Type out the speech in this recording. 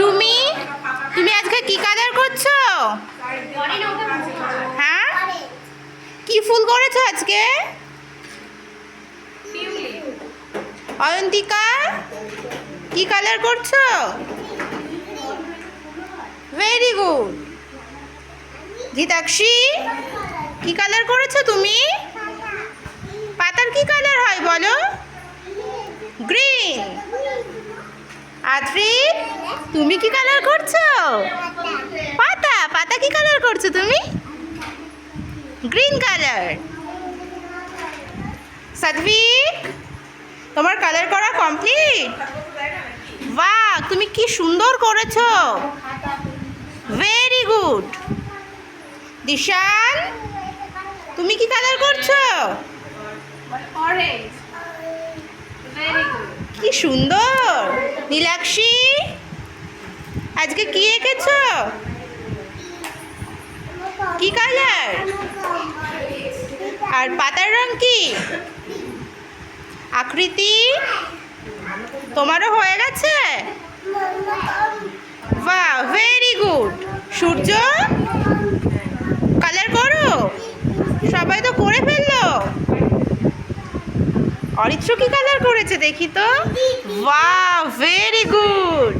সুমি, তুমি আজকে কি কালার করছ? হ্যাঁ? কি ফুল করেছ আজকে? অয়ন্তিকা, কি কালার করছ? ভেরি গুড গীতাক্ষী, কি কালার করেছ তুমি পাতার কি কালার হয় বলো গ্রিন আদ্রিন তুমি কি কালার করছ? পাতা পাতা কি কালার করছ তুমি? গ্রিন কালার সাদভিক তোমার কালার করা কমপ্লিট বাহ তুমি কি সুন্দর করেছ। ভেরি গুড দিশান তুমি কি কালার করছ? Orange. কি সুন্দর। নীলাক্ষী, আজকে কি এঁকেছ? কি কালার আর পাতার রং কি? আকৃতি? তোমারও হয়ে গেছে? বাহ ভেরি গুড সূর্য? কালার করো। সবাই তো করে ফেলল। অরিত্র কি কালার করেছে দেখি তো। Very good